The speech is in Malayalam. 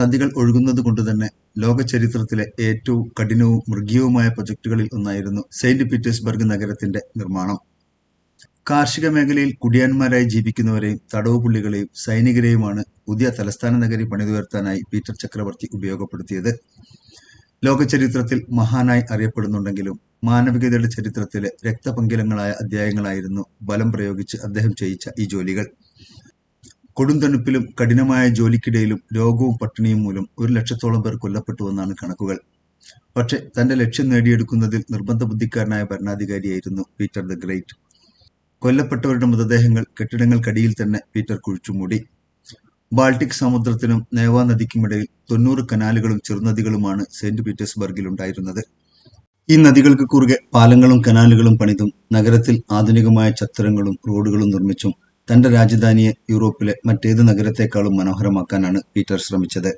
നദികൾ ഒഴുകുന്നത് ലോകചരിത്രത്തിലെ ലോക ചരിത്രത്തിലെ ഏറ്റവും കഠിനവും മൃഗീയവുമായ പ്രൊജക്ടുകളിൽ ഒന്നായിരുന്നു സെയിന്റ് പീറ്റേഴ്സ്ബർഗ് നഗരത്തിന്റെ നിർമ്മാണം. കാർഷിക മേഖലയിൽ കുടിയാന്മാരായി ജീവിക്കുന്നവരെയും തടവുപുള്ളികളെയും സൈനികരെയുമാണ് പുതിയ തലസ്ഥാന നഗരി പണിതുയർത്താനായി പീറ്റർ ചക്രവർത്തി ഉപയോഗപ്പെടുത്തിയത്. ലോക ചരിത്രത്തിൽ മഹാനായി അറിയപ്പെടുന്നുണ്ടെങ്കിലും മാനവികതയുടെ ചരിത്രത്തിലെ രക്തപങ്കിലങ്ങളായ അധ്യായങ്ങളായിരുന്നു ബലം പ്രയോഗിച്ച് അദ്ദേഹം ചെയ്യിച്ച ഈ ജോലികൾ. കൊടുംതണുപ്പിലും കഠിനമായ ജോലിക്കിടയിലും രോഗവും പട്ടിണിയും മൂലം ഒരു ലക്ഷത്തോളം പേർ കൊല്ലപ്പെട്ടുവെന്നാണ് കണക്കുകൾ. പക്ഷെ തന്റെ ലക്ഷ്യം നേടിയെടുക്കുന്നതിൽ നിർബന്ധ ബുദ്ധിക്കാരനായ ഭരണാധികാരിയായിരുന്നു പീറ്റർ ദ ഗ്രേറ്റ്. കൊല്ലപ്പെട്ടവരുടെ മൃതദേഹങ്ങൾ കെട്ടിടങ്ങൾക്കടിയിൽ തന്നെ പീറ്റർ കുഴിച്ചുമൂടി ബാൾട്ടിക് സമുദ്രത്തിനും നേവാ നദിക്കുമിടയിൽ തൊണ്ണൂറ് കനാലുകളും ചെറുനദികളുമാണ് സെന്റ് പീറ്റേഴ്സ്ബർഗിൽ ഉണ്ടായിരുന്നത്. ഈ നദികൾക്ക് കുറുകെ പാലങ്ങളും കനാലുകളും പണിതും നഗരത്തിൽ ആധുനികമായ ചത്തുരങ്ങളും റോഡുകളും നിർമ്മിച്ചും തന്റെ രാജധാനിയെ യൂറോപ്പിലെ മറ്റേത് നഗരത്തെക്കാളും മനോഹരമാക്കാനാണ് പീറ്റർ ശ്രമിച്ചത്.